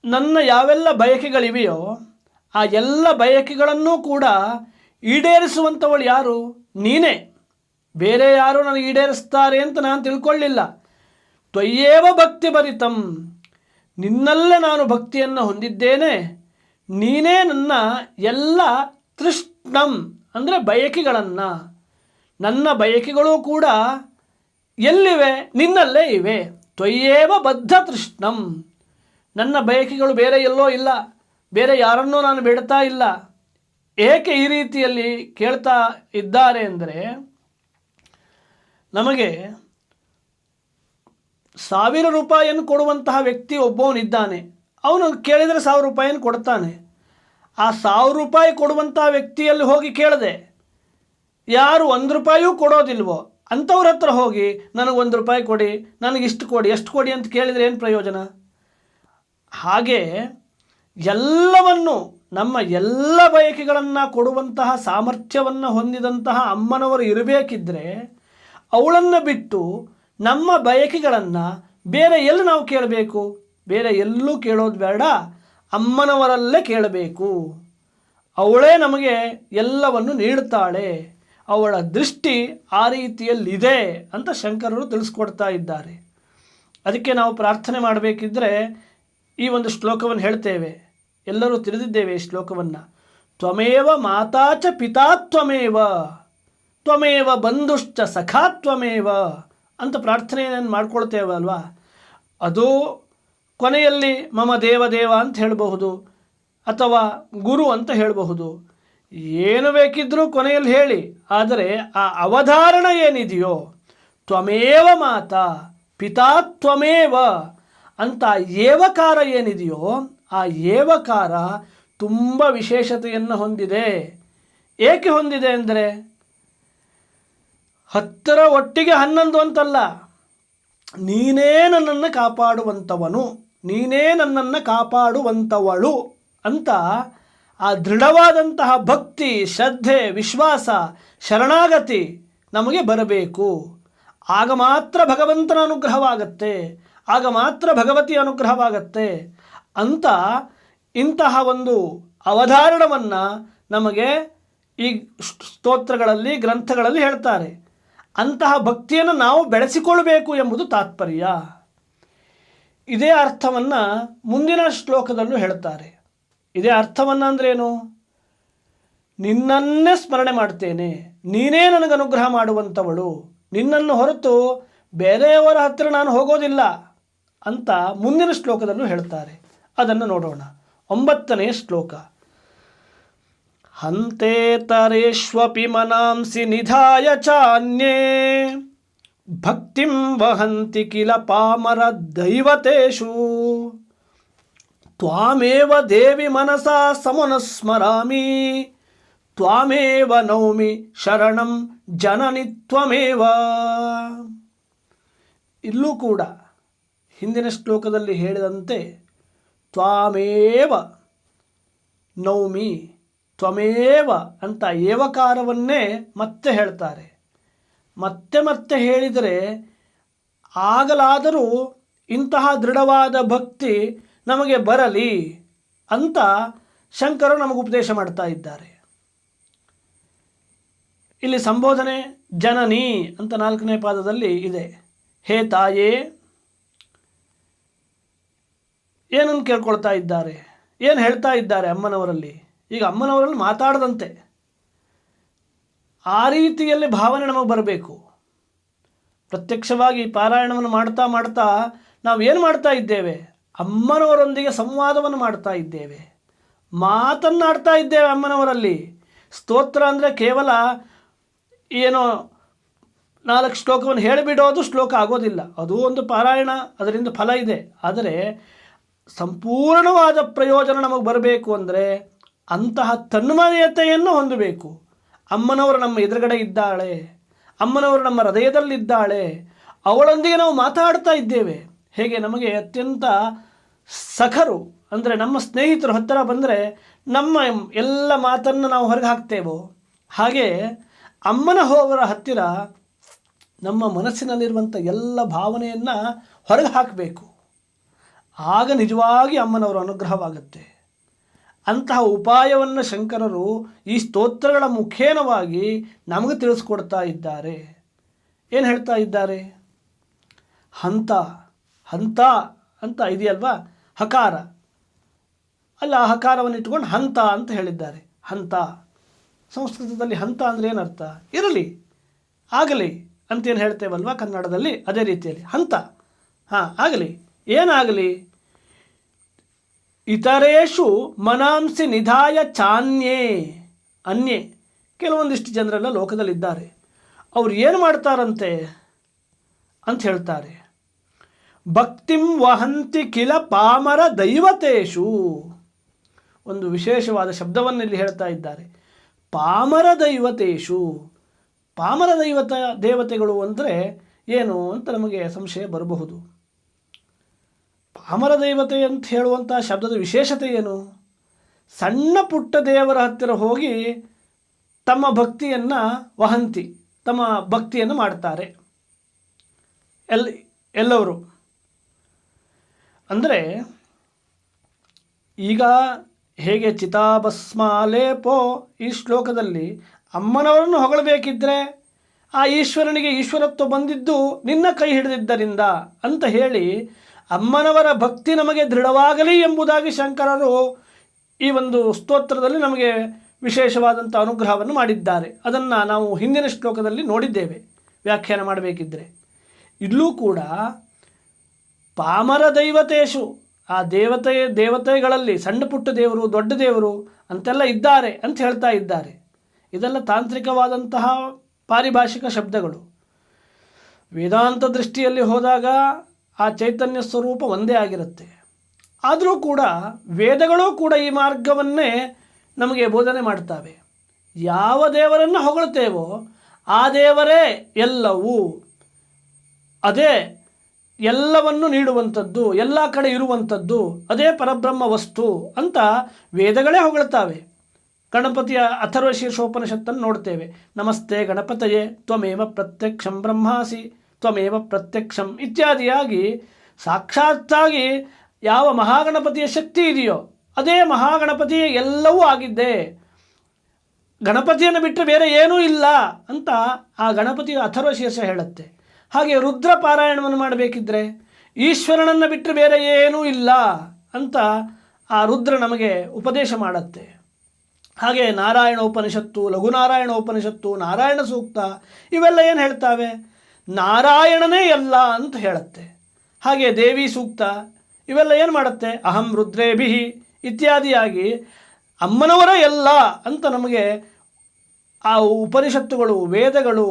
ನನ್ನ ಯಾವೆಲ್ಲ ಬಯಕೆಗಳಿವೆಯೋ, ಆ ಎಲ್ಲ ಬಯಕೆಗಳನ್ನೂ ಕೂಡ ಈಡೇರಿಸುವಂಥವಳು ಯಾರು? ನೀನೇ. ಬೇರೆ ಯಾರು ನನಗೆ ಈಡೇರಿಸ್ತಾರೆ ಅಂತ ನಾನು ತಿಳ್ಕೊಳ್ಳಿಲ್ಲ. ತ್ವಯ್ಯೇವ ಭಕ್ತಿ ಭರಿತಂ. ನಿನ್ನಲ್ಲೇ ನಾನು ಭಕ್ತಿಯನ್ನು ಹೊಂದಿದ್ದೇನೆ. ನೀನೇ ನನ್ನ ಎಲ್ಲ ತೃಷ್ಣಂ ಅಂದರೆ ಬಯಕೆಗಳನ್ನು. ನನ್ನ ಬಯಕೆಗಳು ಕೂಡ ಎಲ್ಲಿವೆ? ನಿನ್ನಲ್ಲೇ ಇವೆ. ತ್ವಯ್ಯೇವ ಬದ್ಧ ತೃಷ್ಣಂ. ನನ್ನ ಬಯಕೆಗಳು ಬೇರೆ ಎಲ್ಲೋ ಇಲ್ಲ. ಬೇರೆ ಯಾರನ್ನೂ ನಾನು ಬಿಡ್ತಾ ಇಲ್ಲ. ಏಕೆ ಈ ರೀತಿಯಲ್ಲಿ ಕೇಳ್ತಾ ಇದ್ದಾರೆ ಅಂದರೆ ನಮಗೆ ಸಾವಿರ ರೂಪಾಯಿಯನ್ನು ಕೊಡುವಂತಹ ವ್ಯಕ್ತಿ ಒಬ್ಬವನಿದ್ದಾನೆ. ಅವನು ಕೇಳಿದರೆ ಸಾವಿರ ರೂಪಾಯಿಯನ್ನು ಕೊಡ್ತಾನೆ ಆ ಸಾವಿರ ರೂಪಾಯಿ ಕೊಡುವಂತಹ ವ್ಯಕ್ತಿಯಲ್ಲಿ ಹೋಗಿ ಕೇಳಿದೆ, ಯಾರು ಒಂದು ರೂಪಾಯಿಯೂ ಕೊಡೋದಿಲ್ವೋ? ಅಂಥವ್ರ ಹತ್ರ ಹೋಗಿ, ನನಗೆ ಒಂದು ರೂಪಾಯಿ ಕೊಡಿ, ನನಗೆ ಇಷ್ಟು ಕೊಡಿ, ಎಷ್ಟು ಕೊಡಿ ಅಂತ ಕೇಳಿದರೆ ಏನು ಪ್ರಯೋಜನ? ಹಾಗೆ ಎಲ್ಲವನ್ನು, ನಮ್ಮ ಎಲ್ಲ ಬಯಕೆಗಳನ್ನು ಕೊಡುವಂತಹ ಸಾಮರ್ಥ್ಯವನ್ನು ಹೊಂದಿದಂತಹ ಅಮ್ಮನವರು ಇರಬೇಕಿದ್ರೆ ಅವಳನ್ನು ಬಿಟ್ಟು ನಮ್ಮ ಬಯಕೆಗಳನ್ನು ಬೇರೆ ಎಲ್ಲಿ ನಾವು ಕೇಳಬೇಕು? ಬೇರೆ ಎಲ್ಲೂ ಕೇಳೋದು ಬೇಡ. ಅಮ್ಮನವರಲ್ಲೇ ಕೇಳಬೇಕು. ಅವಳೇ ನಮಗೆ ಎಲ್ಲವನ್ನು ನೀಡುತ್ತಾಳೆ. ಅವಳ ದೃಷ್ಟಿ ಆ ರೀತಿಯಲ್ಲಿದೆ ಅಂತ ಶಂಕರರು ತಿಳಿಸ್ಕೊಡ್ತಾ ಇದ್ದಾರೆ. ಅದಕ್ಕೆ ನಾವು ಪ್ರಾರ್ಥನೆ ಮಾಡಬೇಕಿದ್ರೆ ಈ ಒಂದು ಶ್ಲೋಕವನ್ನು ಹೇಳ್ತೇವೆ. ಎಲ್ಲರೂ ತಿಳಿದಿದ್ದೇವೆ ಈ ಶ್ಲೋಕವನ್ನು. ತ್ವಮೇವ ಮಾತಾ ಚ ಪಿತಾ ತ್ವಮೇವ. ತ್ವಮೇವ ಬಂಧುಶ್ಚ ಸಖಾ ತ್ವಮೇವ ಅಂತ ಪ್ರಾರ್ಥನೆಯನ್ನು ಮಾಡ್ಕೊಳ್ತೇವಲ್ವಾ ಅದು ಕೊನೆಯಲ್ಲಿ ಮಮ ದೇವದೇವ ದೇವ ಅಂತ ಹೇಳಬಹುದು ಅಥವಾ ಗುರು ಅಂತ ಹೇಳಬಹುದು. ಏನು ಬೇಕಿದ್ರೂ ಕೊನೆಯಲ್ಲಿ ಹೇಳಿ, ಆದರೆ ಆ ಅವಧಾರಣ ಏನಿದೆಯೋ, ತ್ವಮೇವ ಮಾತ, ಪಿತಾ ತ್ವಮೇವ ಅಂತ ಏವಕಾರ ಏನಿದೆಯೋ, ಆ ಏವಕಾರ ತುಂಬ ವಿಶೇಷತೆಯನ್ನು ಹೊಂದಿದೆ. ಏಕೆ ಹೊಂದಿದೆ ಅಂದರೆ ಹತ್ತರ ಒಟ್ಟಿಗೆ ಹನ್ನೊಂದು ಅಂತಲ್ಲ. ನೀನೇ ನನ್ನನ್ನು ಕಾಪಾಡುವಂಥವನು ನೀನೇ ನನ್ನನ್ನು ಕಾಪಾಡುವಂಥವಳು ಅಂತ ಆ ದೃಢವಾದಂತಹ ಭಕ್ತಿ, ಶ್ರದ್ಧೆ, ವಿಶ್ವಾಸ, ಶರಣಾಗತಿ ನಮಗೆ ಬರಬೇಕು. ಆಗ ಮಾತ್ರ ಭಗವಂತನ ಅನುಗ್ರಹವಾಗತ್ತೆ, ಆಗ ಮಾತ್ರ ಭಗವತಿ ಅನುಗ್ರಹವಾಗತ್ತೆ ಅಂತ ಇಂತಹ ಒಂದು ಅವಧಾರಣವನ್ನು ನಮಗೆ ಈ ಸ್ತೋತ್ರಗಳಲ್ಲಿ, ಗ್ರಂಥಗಳಲ್ಲಿ ಹೇಳ್ತಾರೆ. ಅಂತಹ ಭಕ್ತಿಯನ್ನು ನಾವು ಬೆಳೆಸಿಕೊಳ್ಳಬೇಕು ಎಂಬುದು ತಾತ್ಪರ್ಯ. ಇದೇ ಅರ್ಥವನ್ನು ಮುಂದಿನ ಶ್ಲೋಕದಲ್ಲೂ ಹೇಳ್ತಾರೆ ಇದೇ ಅರ್ಥವನ್ನು ಅಂದ್ರೇನು? ನಿನ್ನನ್ನೇ ಸ್ಮರಣೆ ಮಾಡ್ತೇನೆ. ನೀನೇ ನನಗೆ ಅನುಗ್ರಹ ಮಾಡುವಂಥವಳು ನಿನ್ನನ್ನು ಹೊರತು ಬೇರೆಯವರ ಹತ್ತಿರ ನಾನು ಹೋಗೋದಿಲ್ಲ ಅಂತ ಮುಂದಿನ ಶ್ಲೋಕದಲ್ಲೂ ಹೇಳ್ತಾರೆ ಅದನ್ನು ನೋಡೋಣ. ಒಂಬತ್ತನೇ ಶ್ಲೋಕ. ಹಂತೇತರೇಷ್ವಪಿ ಮನಾಂಸಿ ನಿಧಾಯ ಚಾನ್ಯೇ ಭಕ್ತಿಂ ವಹಂತಿ ಕಿಲ ಪಾಮರ ದೈವತೇಷು ತ್ವಾಮೇವ ದೇವಿ ಮನಸಾ ಸಮನುಸ್ಮರಾಮಿ ತ್ವಾಮೇವ ನೌಮಿ ಶರಣಂ ಜನನಿ ತ್ವಮೇವ ಇಲ್ಲೂ ಕೂಡ ಹಿಂದಿನ ಶ್ಲೋಕದಲ್ಲಿ ಹೇಳಿದಂತೆ ತ್ವಾಮೇವ ನೌಮಿ ತ್ವಮೇವ ಅಂತ ಏವಕಾರವನ್ನೇ ಮತ್ತೆ ಹೇಳ್ತಾರೆ. ಮತ್ತೆ ಮತ್ತೆ ಹೇಳಿದರೆ ಆಗಲಾದರೂ ಇಂತಹ ದೃಢವಾದ ಭಕ್ತಿ ನಮಗೆ ಬರಲಿ ಅಂತ ಶಂಕರು ನಮಗೆ ಉಪದೇಶ ಮಾಡ್ತಾ ಇದ್ದಾರೆ. ಇಲ್ಲಿ ಸಂಬೋಧನೆ ಜನನಿ ಅಂತ ನಾಲ್ಕನೇ ಪಾದದಲ್ಲಿ ಇದೆ. ಹೇ ತಾಯೇ, ಏನನ್ನು ಕೇಳ್ಕೊಳ್ತಾ ಇದ್ದಾರೆ? ಏನು ಹೇಳ್ತಾ ಇದ್ದಾರೆ ಅಮ್ಮನವರಲ್ಲಿ? ಈಗ ಅಮ್ಮನವರಲ್ಲಿ ಮಾತಾಡದಂತೆ. ಆ ರೀತಿಯಲ್ಲಿ ಭಾವನೆ ನಮಗೆ ಬರಬೇಕು. ಪ್ರತ್ಯಕ್ಷವಾಗಿ ಪಾರಾಯಣವನ್ನು ಮಾಡ್ತಾ ಮಾಡ್ತಾ ನಾವು ಏನು ಮಾಡ್ತಾ ಇದ್ದೇವೆ? ಅಮ್ಮನವರೊಂದಿಗೆ ಸಂವಾದವನ್ನು ಮಾಡ್ತಾ ಇದ್ದೇವೆ. ಮಾತನ್ನಾಡ್ತಾ ಇದ್ದೇವೆ ಅಮ್ಮನವರಲ್ಲಿ. ಸ್ತೋತ್ರ ಅಂದರೆ ಕೇವಲ ಏನೋ ನಾಲ್ಕು ಶ್ಲೋಕವನ್ನು ಹೇಳಿಬಿಡೋದು ಶ್ಲೋಕ ಆಗೋದಿಲ್ಲ. ಅದು ಒಂದು ಪಾರಾಯಣ, ಅದರಿಂದ ಫಲ ಇದೆ. ಆದರೆ ಸಂಪೂರ್ಣವಾದ ಪ್ರಯೋಜನ ನಮಗೆ ಬರಬೇಕು ಅಂದರೆ ಅಂತಹ ತನ್ಮಯತೆಯನ್ನು ಹೊಂದಬೇಕು. ಅಮ್ಮನವರು ನಮ್ಮ ಎದುರುಗಡೆ ಇದ್ದಾಳೆ. ಅಮ್ಮನವರು ನಮ್ಮ ಹೃದಯದಲ್ಲಿದ್ದಾಳೆ. ಅವಳೊಂದಿಗೆ ನಾವು ಮಾತಾಡ್ತಾ ಇದ್ದೇವೆ. ಹೇಗೆ? ನಮಗೆ ಅತ್ಯಂತ ಸಖರು, ಅಂದರೆ ನಮ್ಮ ಸ್ನೇಹಿತರು ಹತ್ತಿರ ಬಂದರೆ ನಮ್ಮ ಎಲ್ಲ ಮಾತನ್ನು ನಾವು ಹೊರಗೆ ಹಾಕ್ತೇವೋ? ಹಾಗೆ ಅಮ್ಮನ ಹೋವರ ಹತ್ತಿರ ನಮ್ಮ ಮನಸ್ಸಿನಲ್ಲಿರುವಂಥ ಎಲ್ಲ ಭಾವನೆಯನ್ನು ಹೊರಗೆ ಹಾಕಬೇಕು. ಆಗ ನಿಜವಾಗಿ ಅಮ್ಮನವರು ಅನುಗ್ರಹವಾಗುತ್ತೆ. ಅಂತಹ ಉಪಾಯವನ್ನು ಶಂಕರರು ಈ ಸ್ತೋತ್ರಗಳ ಮುಖೇನವಾಗಿ ನಮಗೆ ತಿಳಿಸ್ಕೊಡ್ತಾ ಇದ್ದಾರೆ. ಏನು ಹೇಳ್ತಾ ಇದ್ದಾರೆ? ಹಂತ ಹಂತ ಅಂತ ಇದೆಯಲ್ವಾ? ಹಕಾರ. ಅಲ್ಲ, ಆ ಹಕಾರವನ್ನು ಇಟ್ಕೊಂಡು ಹಂತ ಅಂತ ಹೇಳಿದ್ದಾರೆ. ಹಂತ. ಸಂಸ್ಕೃತದಲ್ಲಿ ಹಂತ ಅಂದರೆ ಏನರ್ಥ? ಇರಲಿ, ಆಗಲಿ ಅಂತೇನು ಹೇಳ್ತೇವಲ್ವ ಕನ್ನಡದಲ್ಲಿ? ಅದೇ ರೀತಿಯಲ್ಲಿ ಹಂತ. ಹಾಂ, ಆಗಲಿ. ಏನಾಗಲಿ? ಇತರೇಷು ಮನಾಂಸಿ ನಿಧಾಯ ಚಾನ್ಯೇ ಅನ್ಯೇ. ಕೆಲವೊಂದಿಷ್ಟು ಜನರೆಲ್ಲ ಲೋಕದಲ್ಲಿದ್ದಾರೆ. ಅವ್ರು ಏನು ಮಾಡ್ತಾರಂತೆ ಅಂತ ಹೇಳ್ತಾರೆ. ಭಕ್ತಿಂ ವಹಂತಿ ಕಿಲ ಪಾಮರ ದೈವತೇಶು ಒಂದು ವಿಶೇಷವಾದ ಶಬ್ದವನ್ನು ಇಲ್ಲಿ ಹೇಳ್ತಾ ಇದ್ದಾರೆ. ಪಾಮರ ದೈವತೇಶು ಪಾಮರ ದೈವತ ದೇವತೆಗಳು ಅಂದರೆ ಏನು ಅಂತ ನಮಗೆ ಸಂಶಯ ಬರಬಹುದು. ಪಾಮರ ದೈವತೆ ಅಂತ ಹೇಳುವಂಥ ಶಬ್ದದ ವಿಶೇಷತೆ ಏನು? ಸಣ್ಣ ಪುಟ್ಟ ದೇವರ ಹತ್ತಿರ ಹೋಗಿ ತಮ್ಮ ಭಕ್ತಿಯನ್ನು ವಹಂತಿ, ತಮ್ಮ ಭಕ್ತಿಯನ್ನು ಮಾಡ್ತಾರೆ. ಎಲ್, ಎಲ್ಲವರು. ಅಂದರೆ ಈಗ ಹೇಗೆ ಚಿತಾಭಸ್ಮ ಲೇಪೋ ಈ ಶ್ಲೋಕದಲ್ಲಿ ಅಮ್ಮನವರನ್ನು ಹೊಗಳಬೇಕಿದ್ರೆ ಆ ಈಶ್ವರನಿಗೆ ಈಶ್ವರತ್ವ ಬಂದಿದ್ದು ನಿನ್ನ ಕೈ ಹಿಡಿದಿದ್ದರಿಂದ ಅಂತ ಹೇಳಿ ಅಮ್ಮನವರ ಭಕ್ತಿ ನಮಗೆ ದೃಢವಾಗಲಿ ಎಂಬುದಾಗಿ ಶಂಕರರು ಈ ಒಂದು ಸ್ತೋತ್ರದಲ್ಲಿ ನಮಗೆ ವಿಶೇಷವಾದಂಥ ಅನುಗ್ರಹವನ್ನು ಮಾಡಿದ್ದಾರೆ. ಅದನ್ನು ನಾವು ಹಿಂದಿನ ಶ್ಲೋಕದಲ್ಲಿ ನೋಡಿದ್ದೇವೆ. ವ್ಯಾಖ್ಯಾನ ಮಾಡಬೇಕಿದ್ರೆ. ಇಲ್ಲೂ ಕೂಡ ಪಾಮರ ದೈವತೇಶು, ಆ ದೇವತೆ, ದೇವತೆಗಳಲ್ಲಿ ಸಣ್ಣ ಪುಟ್ಟ ದೇವರು, ದೊಡ್ಡ ದೇವರು ಅಂತೆಲ್ಲ ಇದ್ದಾರೆ ಅಂತ ಹೇಳ್ತಾ ಇದ್ದಾರೆ. ಇದೆಲ್ಲ ತಾಂತ್ರಿಕವಾದಂತಹ ಪಾರಿಭಾಷಿಕ ಶಬ್ದಗಳು. ವೇದಾಂತ ದೃಷ್ಟಿಯಲ್ಲಿ ಹೋದಾಗ ಆ ಚೈತನ್ಯ ಸ್ವರೂಪ ಒಂದೇ ಆಗಿರುತ್ತೆ. ಆದರೂ ಕೂಡ ವೇದಗಳು ಕೂಡ ಈ ಮಾರ್ಗವನ್ನೇ ನಮಗೆ ಬೋಧನೆ ಮಾಡ್ತವೆ. ಯಾವ ದೇವರನ್ನು ಹೊಗಳುತ್ತೇವೋ ಆ ದೇವರೇ ಎಲ್ಲವೂ. ಅದೇ ಎಲ್ಲವನ್ನು ನೀಡುವಂಥದ್ದು, ಎಲ್ಲ ಕಡೆ ಇರುವಂಥದ್ದು, ಅದೇ ಪರಬ್ರಹ್ಮ ವಸ್ತು ಅಂತ ವೇದಗಳೇ ಹೊಗಳ್ತಾವೆ. ಗಣಪತಿಯ ಅಥರ್ವ ಶೀರ್ಷೋಪನಿಷತ್ತನ್ನು ನೋಡ್ತೇವೆ. ನಮಸ್ತೆ ಗಣಪತಯೇ, ತ್ವಮೇವ ಪ್ರತ್ಯಕ್ಷಂ ಬ್ರಹ್ಮಾಸಿ. ತ್ವಮೇವ ಪ್ರತ್ಯಕ್ಷಂ ಇತ್ಯಾದಿಯಾಗಿ ಸಾಕ್ಷಾತ್ತಾಗಿ ಯಾವ ಮಹಾಗಣಪತಿಯ ಶಕ್ತಿ ಇದೆಯೋ ಅದೇ ಮಹಾಗಣಪತಿಯ ಎಲ್ಲವೂ ಆಗಿದ್ದೆ. ಗಣಪತಿಯನ್ನು ಬಿಟ್ಟರೆ ಬೇರೆ ಏನೂ ಇಲ್ಲ ಅಂತ ಆ ಗಣಪತಿಯ ಅಥರ್ವ ಶೀರ್ಷ ಹೇಳುತ್ತೆ. ಹಾಗೆ ರುದ್ರ ಪಾರಾಯಣವನ್ನು ಮಾಡಬೇಕಿದ್ರೆ ಈಶ್ವರನನ್ನು ಬಿಟ್ಟರೆ ಬೇರೆ ಏನೂ ಇಲ್ಲ ಅಂತ ಆ ರುದ್ರ ನಮಗೆ ಉಪದೇಶ ಮಾಡುತ್ತೆ. ಹಾಗೆ ನಾರಾಯಣ ಉಪನಿಷತ್ತು ಲಘುನಾರಾಯಣ ಉಪನಿಷತ್ತು ನಾರಾಯಣ ಸೂಕ್ತ ಇವೆಲ್ಲ ಏನು ಹೇಳ್ತಾವೆ? ನಾರಾಯಣನೇ ಎಲ್ಲ ಅಂತ ಹೇಳುತ್ತೆ. ಹಾಗೆ ದೇವಿ ಸೂಕ್ತ, ಇವೆಲ್ಲ ಏನು ಮಾಡುತ್ತೆ? ಅಹಂ ರುದ್ರೇಭಿ ಇತ್ಯಾದಿಯಾಗಿ ಅಮ್ಮನವರ ಎಲ್ಲ ಅಂತ ನಮಗೆ ಆ ಉಪನಿಷತ್ತುಗಳು, ವೇದಗಳು,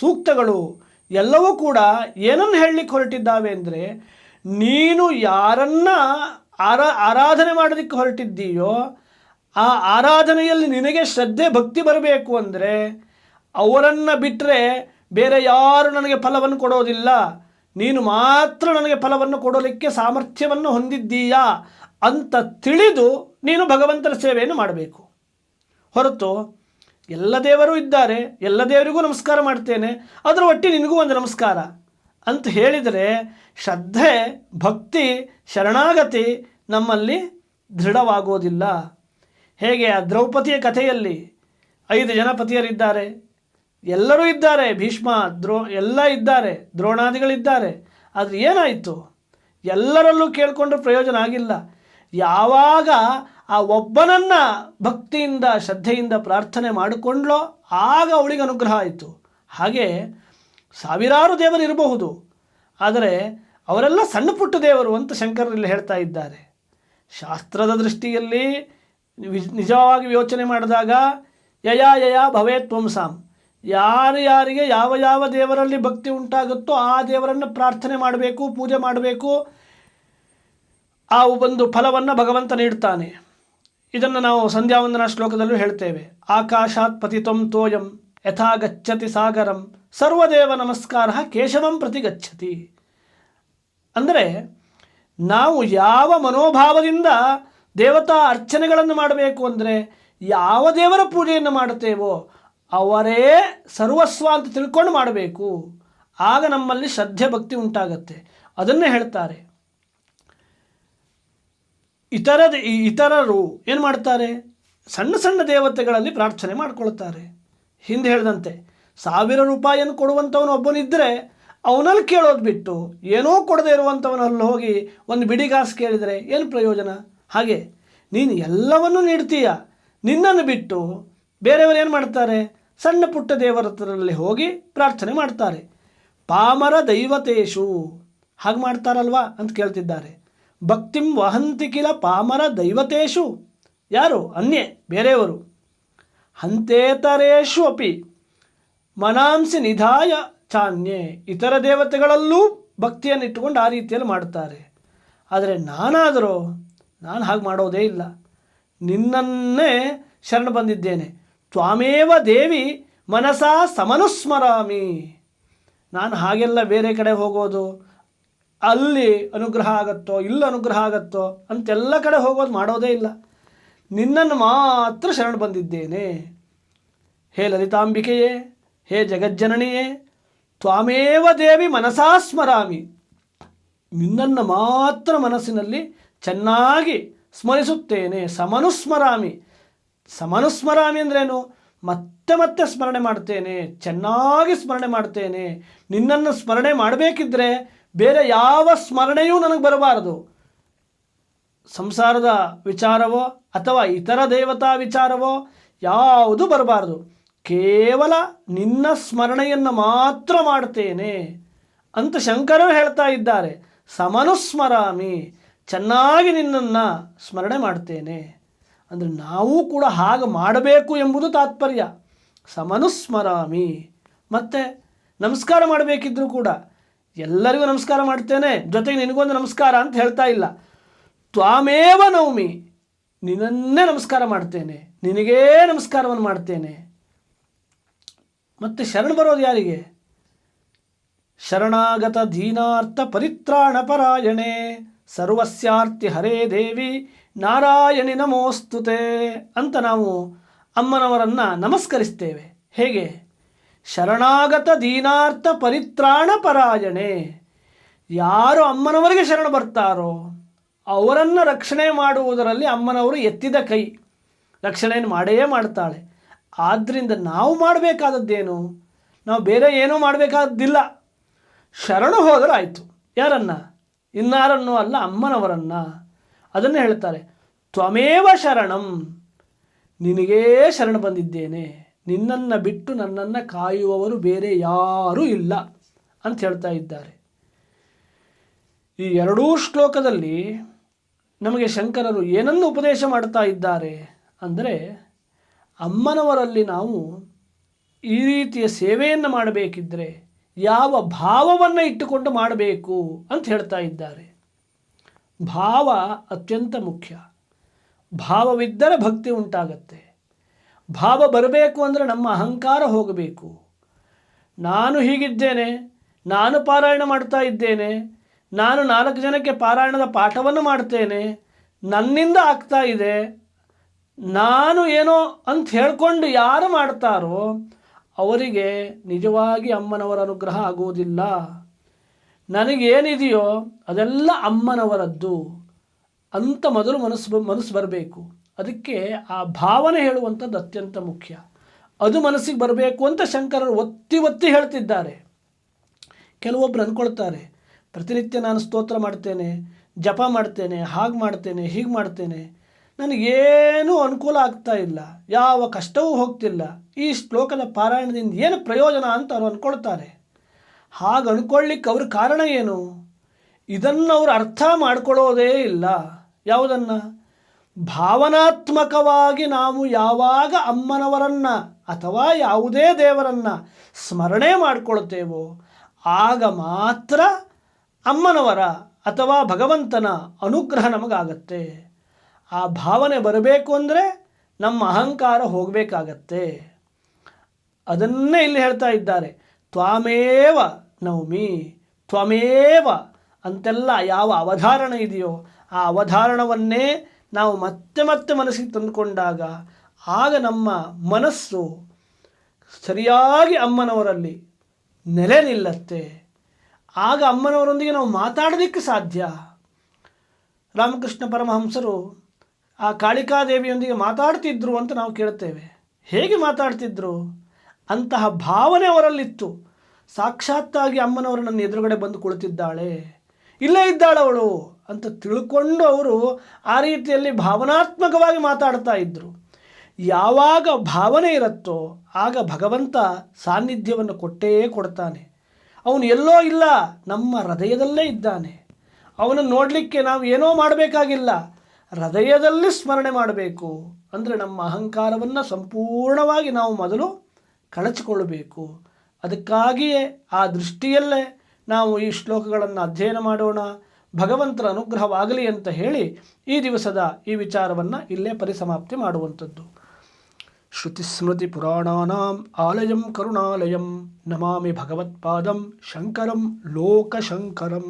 ಸೂಕ್ತಗಳು ಎಲ್ಲವೂ ಕೂಡ ಏನನ್ನು ಹೇಳಲಿಕ್ಕೆ ಹೊರಟಿದ್ದಾವೆ ಅಂದರೆ, ನೀನು ಯಾರನ್ನ ಆರಾ, ಆರಾಧನೆ ಮಾಡೋದಕ್ಕೆ ಹೊರಟಿದ್ದೀಯೋ, ಆ ಆರಾಧನೆಯಲ್ಲಿ ನಿನಗೆ ಶ್ರದ್ಧೆ, ಭಕ್ತಿ ಬರಬೇಕು ಅಂದರೆ ಅವರನ್ನು ಬಿಟ್ಟರೆ ಬೇರೆ ಯಾರು ನನಗೆ ಫಲವನ್ನು ಕೊಡೋದಿಲ್ಲ. ನೀನು ಮಾತ್ರ ನನಗೆ ಫಲವನ್ನು ಕೊಡಲಿಕ್ಕೆ ಸಾಮರ್ಥ್ಯವನ್ನು ಹೊಂದಿದ್ದೀಯಾ ಅಂತ ತಿಳಿದು ನೀನು ಭಗವಂತನ ಸೇವೆಯನ್ನು ಮಾಡಬೇಕು. ಹೊರತು ಎಲ್ಲ ದೇವರು ಇದ್ದಾರೆ, ಎಲ್ಲ ದೇವರಿಗೂ ನಮಸ್ಕಾರ ಮಾಡ್ತೇನೆ, ಅದರ ಒಟ್ಟಿ ನಿನಗೂ ಒಂದು ನಮಸ್ಕಾರ ಅಂತ ಹೇಳಿದರೆ ಶ್ರದ್ಧೆ, ಭಕ್ತಿ, ಶರಣಾಗತಿ ನಮ್ಮಲ್ಲಿ ದೃಢವಾಗೋದಿಲ್ಲ. ಹೇಗೆ ಆ ದ್ರೌಪದಿಯ ಕಥೆಯಲ್ಲಿ ಐದು ಜನ ಪತಿಯರಿದ್ದಾರೆ ಎಲ್ಲರೂ ಇದ್ದಾರೆ, ಭೀಷ್ಮ, ದ್ರೋ, ಎಲ್ಲ ಇದ್ದಾರೆ, ದ್ರೋಣಾದಿಗಳಿದ್ದಾರೆ. ಆದರೆ ಏನಾಯಿತು? ಎಲ್ಲರಲ್ಲೂ ಕೇಳಿಕೊಂಡ್ರೆ ಪ್ರಯೋಜನ ಆಗಿಲ್ಲ. ಯಾವಾಗ ಆ ಒಬ್ಬನನ್ನು ಭಕ್ತಿಯಿಂದ, ಶ್ರದ್ಧೆಯಿಂದ ಪ್ರಾರ್ಥನೆ ಮಾಡಿಕೊಂಡ್ಲೋ, ಆಗ ಅವಳಿಗೆ ಅನುಗ್ರಹ ಆಯಿತು. ಹಾಗೆ ಸಾವಿರಾರು ದೇವರು ಇರಬಹುದು. ಆದರೆ ಅವರೆಲ್ಲ ಸಣ್ಣ ಪುಟ್ಟ ದೇವರು ಅಂತ ಶಂಕರಲ್ಲಿ ಹೇಳ್ತಾ ಇದ್ದಾರೆ. ಶಾಸ್ತ್ರದ ದೃಷ್ಟಿಯಲ್ಲಿ ನಿಜವಾಗಿ ಯೋಚನೆ ಮಾಡಿದಾಗ, ಯಯಾ ಯಯಾ ಭವೇತ್ ವಂಸಾಂ ಯಾರು ಯಾರಿಗೆ ಯಾವ ಯಾವ ದೇವರಲ್ಲಿ ಭಕ್ತಿ ಉಂಟಾಗುತ್ತೋ ಆ ದೇವರನ್ನು ಪ್ರಾರ್ಥನೆ ಮಾಡಬೇಕು, ಪೂಜೆ ಮಾಡಬೇಕು. ಆ ಒಂದು ಫಲವನ್ನು ಭಗವಂತ ನೀಡ್ತಾನೆ. ಇದನ್ನು ನಾವು ಸಂಧ್ಯಾವಂದನ ಶ್ಲೋಕದಲ್ಲೂ ಹೇಳ್ತೇವೆ. ಆಕಾಶಾತ್ ಪತಿತ್ವಂ ತೋಯಂ ಯಥಾ ಗಚ್ಚತಿ ಸಾಗರಂ ಸರ್ವದೇವ ನಮಸ್ಕಾರ ಕೇಶವಂ ಪ್ರತಿ ಗಚ್ಚತಿ ಅಂದರೆ ನಾವು ಯಾವ ಮನೋಭಾವದಿಂದ ದೇವತಾ ಅರ್ಚನೆಗಳನ್ನು ಮಾಡಬೇಕು ಅಂದರೆ ಯಾವ ದೇವರ ಪೂಜೆಯನ್ನು ಮಾಡುತ್ತೇವೋ ಅವರೇ ಸರ್ವಸ್ವ ಅಂತ ತಿಳ್ಕೊಂಡು ಮಾಡಬೇಕು. ಆಗ ನಮ್ಮಲ್ಲಿ ಶ್ರದ್ಧೆ ಭಕ್ತಿ ಉಂಟಾಗತ್ತೆ. ಅದನ್ನೇ ಹೇಳ್ತಾರೆ. ಇತರದ ಇತರರು ಏನು ಮಾಡ್ತಾರೆ? ಸಣ್ಣ ಸಣ್ಣ ದೇವತೆಗಳಲ್ಲಿ ಪ್ರಾರ್ಥನೆ ಮಾಡ್ಕೊಳ್ತಾರೆ. ಹಿಂದೆ ಹೇಳಿದಂತೆ, ಸಾವಿರ ರೂಪಾಯಿಯನ್ನು ಕೊಡುವಂಥವನು ಒಬ್ಬನಿದ್ದರೆ ಅವನಲ್ಲಿ ಕೇಳೋದು ಬಿಟ್ಟು ಏನೋ ಕೊಡದೇ ಇರುವಂಥವನಲ್ಲಿ ಹೋಗಿ ಒಂದು ಬಿಡಿಗಾಸು ಕೇಳಿದರೆ ಏನು ಪ್ರಯೋಜನ? ಹಾಗೆ, ನೀನು ಎಲ್ಲವನ್ನೂ ನೀಡ್ತೀಯ. ನಿನ್ನನ್ನು ಬಿಟ್ಟು ಬೇರೆಯವರು ಏನು ಮಾಡ್ತಾರೆ? ಸಣ್ಣ ಪುಟ್ಟ ದೇವರ ಹತ್ರದಲ್ಲಿ ಹೋಗಿ ಪ್ರಾರ್ಥನೆ ಮಾಡ್ತಾರೆ. ಪಾಮರ ದೈವತೇಶು. ಹಾಗೆ ಮಾಡ್ತಾರಲ್ವಾ ಅಂತ ಕೇಳ್ತಿದ್ದಾರೆ. ಭಕ್ತಿಂ ವಹಂತಿ ಕಿಲ ಪಾಮರ ದೈವತೇಶು. ಯಾರು? ಅನ್ಯೆ, ಬೇರೆಯವರು. ಹಂತೇತರೇಶು ಅಪಿ. ಮನಾಂಸಿ ನಿಧಾಯ ಚಾನ್ಯೆ. ಇತರ ದೇವತೆಗಳಲ್ಲೂ ಭಕ್ತಿಯನ್ನು ಇಟ್ಟುಕೊಂಡು ಆ ರೀತಿಯಲ್ಲಿ ಮಾಡ್ತಾರೆ. ಆದರೆ ನಾನಾದರೂ, ನಾನು ಹಾಗೆ ಮಾಡೋದೇ ಇಲ್ಲ. ನಿನ್ನನ್ನೇ ಶರಣ ಬಂದಿದ್ದೇನೆ. ತ್ವಾಮೇವ ದೇವಿ ಮನಸಾ ಸಮನುಸ್ಮರಾಮಿ. ನಾನು ಹಾಗೆಲ್ಲ ಬೇರೆ ಕಡೆ ಹೋಗೋದು, ಅಲ್ಲಿ ಅನುಗ್ರಹ ಆಗತ್ತೋ, ಇಲ್ಲಿ ಅನುಗ್ರಹ ಆಗತ್ತೋ ಅಂತೆಲ್ಲ ಕಡೆ ಹೋಗೋದು ಮಾಡೋದೇ ಇಲ್ಲ. ನಿನ್ನನ್ನು ಮಾತ್ರ ಶರಣ ಬಂದಿದ್ದೇನೆ. ಹೇ ಲಲಿತಾಂಬಿಕೆಯೇ, ಹೇ ಜಗಜ್ಜನನಿಯೇ, ತ್ವಾಮೇವ ದೇವಿ ಮನಸಾ ಸ್ಮರಾಮಿ. ನಿನ್ನನ್ನು ಮಾತ್ರ ಮನಸ್ಸಿನಲ್ಲಿ ಚೆನ್ನಾಗಿ ಸ್ಮರಿಸುತ್ತೇನೆ, ಸಮನುಸ್ಮರಾಮಿ. ಸಮನುಸ್ಮರಾಮಿ ಅಂದ್ರೇನು? ಮತ್ತೆ ಮತ್ತೆ ಸ್ಮರಣೆ ಮಾಡ್ತೇನೆ ಚೆನ್ನಾಗಿ ಸ್ಮರಣೆ ಮಾಡ್ತೇನೆ ನಿನ್ನನ್ನು ಸ್ಮರಣೆ ಮಾಡಬೇಕಿದ್ರೆ ಬೇರೆ ಯಾವ ಸ್ಮರಣೆಯೂ ನನಗೆ ಬರಬಾರದು. ಸಂಸಾರದ ವಿಚಾರವೋ ಅಥವಾ ಇತರ ದೇವತಾ ವಿಚಾರವೋ ಯಾವುದು ಬರಬಾರದು. ಕೇವಲ ನಿನ್ನ ಸ್ಮರಣೆಯನ್ನು ಮಾತ್ರ ಮಾಡ್ತೇನೆ ಅಂತ ಶಂಕರರು ಹೇಳ್ತಾ ಇದ್ದಾರೆ. ಸಮನುಸ್ಮರಾಮಿ, ಚೆನ್ನಾಗಿ ನಿನ್ನನ್ನು ಸ್ಮರಣೆ ಮಾಡ್ತೇನೆ ಅಂದರೆ ನಾವು ಕೂಡ ಹಾಗೆ ಮಾಡಬೇಕು ಎಂಬುದು ತಾತ್ಪರ್ಯ. ಸಮನುಸ್ಮರಾಮಿ. ಮತ್ತು ನಮಸ್ಕಾರ ಮಾಡಬೇಕಿದ್ರೂ ಕೂಡ ಎಲ್ಲರಿಗೂ ನಮಸ್ಕಾರ ಮಾಡ್ತೇನೆ. ಜೊತೆಗೆ ನಿನಗೊಂದು ನಮಸ್ಕಾರ ಅಂತ ಹೇಳ್ತಾ ಇಲ್ಲ. ತ್ವಾಮೇವ ನೌಮಿ ನಿನ್ನನ್ನೇ ನಮಸ್ಕಾರ ಮಾಡ್ತೇನೆ. ನಿನಗೇ ನಮಸ್ಕಾರವನ್ನು ಮಾಡ್ತೇನೆ. ಮತ್ತು ಶರಣ ಬರೋದು ಯಾರಿಗೆ? ಶರಣಾಗತ ದೀನಾರ್ಥ ಪರಿತ್ರಾಣ ಪರಾಯಣೆ ಸರ್ವಸ್ಯಾರ್ತಿ ಹರೇ ದೇವಿ. ನಾರಾಯಣಿ ನಮೋಸ್ತುತೆ ಅಂತ ನಾವು ಅಮ್ಮನವರನ್ನು ನಮಸ್ಕರಿಸ್ತೇವೆ. ಹೇಗೆ? ಶರಣಾಗತ ದೀನಾರ್ಥ ಪರಿತ್ರಾಣ ಪರಾಯಣೆ. ಯಾರು ಅಮ್ಮನವರಿಗೆ ಶರಣ ಬರ್ತಾರೋ ಅವರನ್ನು ರಕ್ಷಣೆ ಮಾಡುವುದರಲ್ಲಿ ಅಮ್ಮನವರು ಎತ್ತಿದ ಕೈ. ರಕ್ಷಣೆಯನ್ನು ಮಾಡೇ ಮಾಡ್ತಾಳೆ. ಆದ್ದರಿಂದ ನಾವು ಮಾಡಬೇಕಾದದ್ದೇನು? ನಾವು ಬೇರೆ ಏನೂ ಮಾಡಬೇಕಾದ್ದಿಲ್ಲ ಶರಣು ಹೋದರೂ ಆಯಿತು ಯಾರನ್ನು? ಇನ್ನಾರನ್ನು ಅಲ್ಲ ಅಮ್ಮನವರನ್ನ. ಅದನ್ನೇ ಹೇಳ್ತಾರೆ ತ್ವಮೇವ ಶರಣಂ, ನಿನಗೇ ಶರಣ ಬಂದಿದ್ದೇನೆ. ನಿನ್ನನ್ನು ಬಿಟ್ಟು ನನ್ನನ್ನು ಕಾಯುವವರು ಬೇರೆ ಯಾರೂ ಇಲ್ಲ ಅಂತ ಹೇಳ್ತಾ ಇದ್ದಾರೆ. ಈ ಎರಡೂ ಶ್ಲೋಕದಲ್ಲಿ ನಮಗೆ ಶಂಕರರು ಏನನ್ನು ಉಪದೇಶ ಮಾಡ್ತಾ ಇದ್ದಾರೆ ಅಂದರೆ, ಅಮ್ಮನವರಲ್ಲಿ ನಾವು ಈ ರೀತಿಯ ಸೇವೆಯನ್ನು ಮಾಡಬೇಕಿದ್ದರೆ ಯಾವ ಭಾವವನ್ನು ಇಟ್ಟುಕೊಂಡು ಮಾಡಬೇಕು ಅಂತ ಹೇಳ್ತಾ ಇದ್ದಾರೆ. ಭಾವ ಅತ್ಯಂತ ಮುಖ್ಯ. ಭಾವವಿದ್ದರೆ ಭಕ್ತಿ ಉಂಟಾಗತ್ತೆ. ಭಾವ ಬರಬೇಕು ಅಂದರೆ ನಮ್ಮ ಅಹಂಕಾರ ಹೋಗಬೇಕು. ನಾನು ಹೀಗಿದ್ದೇನೆ, ನಾನು ಪಾರಾಯಣ ಮಾಡ್ತಾ ಇದ್ದೇನೆ, ನಾನು ನಾಲ್ಕು ಜನಕ್ಕೆ ಪಾರಾಯಣದ ಪಾಠವನ್ನು ಮಾಡ್ತೇನೆ, ನನ್ನಿಂದ ಆಗ್ತಾ ಇದೆ, ನಾನು ಏನೋ ಅಂತ ಹೇಳ್ಕೊಂಡು ಯಾರು ಮಾಡ್ತಾರೋ ಅವರಿಗೆ ನಿಜವಾಗಿ ಅಮ್ಮನವರ ಅನುಗ್ರಹ ಆಗುವುದಿಲ್ಲ. ನನಗೇನಿದೆಯೋ ಅದೆಲ್ಲ ಅಮ್ಮನವರದ್ದು ಅಂತ ಮೊದಲು ಮನಸ್ಸು ಮನಸ್ಸು ಬರಬೇಕು. ಅದಕ್ಕೆ ಆ ಭಾವನೆ ಹೇಳುವಂಥದ್ದು ಅತ್ಯಂತ ಮುಖ್ಯ. ಅದು ಮನಸ್ಸಿಗೆ ಬರಬೇಕು ಅಂತ ಶಂಕರರು ಒತ್ತಿ ಒತ್ತಿ ಹೇಳ್ತಿದ್ದಾರೆ. ಕೆಲವೊಬ್ಬರು ಅಂದ್ಕೊಳ್ತಾರೆ, ಪ್ರತಿನಿತ್ಯ ನಾನು ಸ್ತೋತ್ರ ಮಾಡ್ತೇನೆ, ಜಪ ಮಾಡ್ತೇನೆ, ಹಾಗೆ ಮಾಡ್ತೇನೆ, ಹೀಗೆ ಮಾಡ್ತೇನೆ. ನನಗೇನೂ ಅನುಕೂಲ ಆಗ್ತಾ ಇಲ್ಲ, ಯಾವ ಕಷ್ಟವೂ ಹೋಗ್ತಿಲ್ಲ. ಈ ಶ್ಲೋಕದ ಪಾರಾಯಣದಿಂದ ಏನು ಪ್ರಯೋಜನ ಅಂತ ಅವರು ಅಂದ್ಕೊಳ್ತಾರೆ. ಹಾಗೆ ಅನ್ಕೊಳ್ಳಿಕ್ಕೆ ಅವ್ರ ಕಾರಣ ಏನು? ಇದನ್ನು ಅವರು ಅರ್ಥ ಮಾಡ್ಕೊಳ್ಳೋದೇ ಇಲ್ಲ. ಯಾವುದನ್ನು? ಭಾವನಾತ್ಮಕವಾಗಿ ನಾವು ಯಾವಾಗ ಅಮ್ಮನವರನ್ನು ಅಥವಾ ಯಾವುದೇ ದೇವರನ್ನು ಸ್ಮರಣೆ ಮಾಡಿಕೊಳ್ತೇವೋ, ಆಗ ಮಾತ್ರ ಅಮ್ಮನವರ ಅಥವಾ ಭಗವಂತನ ಅನುಗ್ರಹ ನಮಗಾಗತ್ತೆ. ಆ ಭಾವನೆ ಬರಬೇಕು ಅಂದರೆ ನಮ್ಮ ಅಹಂಕಾರ ಹೋಗಬೇಕಾಗತ್ತೆ. ಅದನ್ನೇ ಇಲ್ಲಿ ಹೇಳ್ತಾ ಇದ್ದಾರೆ. ತ್ವಾಮೇವ ನವಮಿ, ತ್ವಮೇವ ಅಂತೆಲ್ಲ ಯಾವ ಅವಧಾರಣ ಇದೆಯೋ ಆ ಅವಧಾರಣವನ್ನೇ ನಾವು ಮತ್ತೆ ಮತ್ತೆ ಮನಸ್ಸಿಗೆ ತಂದುಕೊಂಡಾಗ ಆಗ ನಮ್ಮ ಮನಸ್ಸು ಸರಿಯಾಗಿ ಅಮ್ಮನವರಲ್ಲಿ ನೆಲೆ ನಿಲ್ಲತ್ತೆ. ಆಗ ಅಮ್ಮನವರೊಂದಿಗೆ ನಾವು ಮಾತಾಡೋದಕ್ಕೆ ಸಾಧ್ಯ. ರಾಮಕೃಷ್ಣ ಪರಮಹಂಸರು ಆ ಕಾಳಿಕಾದೇವಿಯೊಂದಿಗೆ ಮಾತಾಡ್ತಿದ್ರು ಅಂತ ನಾವು ಕೇಳ್ತೇವೆ. ಹೇಗೆ ಮಾತಾಡ್ತಿದ್ರು? ಅಂತಹ ಭಾವನೆ ಅವರಲ್ಲಿತ್ತು. ಸಾಕ್ಷಾತ್ತಾಗಿ ಅಮ್ಮನವರು ನನ್ನ ಎದುರುಗಡೆ ಬಂದು ಕುಳಿತಿದ್ದಾಳೆ. ಇಲ್ಲೇ ಇದ್ದಾಳವಳು ಅಂತ ತಿಳ್ಕೊಂಡು ಅವರು ಆ ರೀತಿಯಲ್ಲಿ ಭಾವನಾತ್ಮಕವಾಗಿ ಮಾತಾಡ್ತಾ ಇದ್ದರು ಯಾವಾಗ ಭಾವನೆ ಇರುತ್ತೋ ಆಗ ಭಗವಂತ ಸಾನ್ನಿಧ್ಯವನ್ನು ಕೊಟ್ಟೇ ಕೊಡ್ತಾನೆ. ಅವನು ಎಲ್ಲೋ ಇಲ್ಲ, ನಮ್ಮ ಹೃದಯದಲ್ಲೇ ಇದ್ದಾನೆ. ಅವನನ್ನು ನೋಡಲಿಕ್ಕೆ ನಾವು ಏನೋ ಮಾಡಬೇಕಾಗಿಲ್ಲ. ಹೃದಯದಲ್ಲಿ ಸ್ಮರಣೆ ಮಾಡಬೇಕು. ಅಂದರೆ ನಮ್ಮ ಅಹಂಕಾರವನ್ನು ಸಂಪೂರ್ಣವಾಗಿ ನಾವು ಮೊದಲು ಕಳಚಿಕೊಳ್ಳಬೇಕು. ಅದಕ್ಕಾಗಿಯೇ ಆ ದೃಷ್ಟಿಯಲ್ಲೇ ನಾವು ಈ ಶ್ಲೋಕಗಳನ್ನು ಅಧ್ಯಯನ ಮಾಡೋಣ ಭಗವಂತರ ಅನುಗ್ರಹವಾಗಲಿ ಅಂತ ಹೇಳಿ ಈ ದಿವಸದ ಈ ವಿಚಾರವನ್ನು ಇಲ್ಲೇ ಪರಿಸಮಾಪ್ತಿ ಮಾಡುವಂಥದ್ದು. ಶ್ರುತಿಸ್ಮೃತಿ ಪುರಾಣಾನಾಂ ಆಲಯಂ ಕರುಣಾಲಯಂ ನಮಾಮಿ ಭಗವತ್ಪಾದಂ ಶಂಕರಂ ಲೋಕಶಂಕರಂ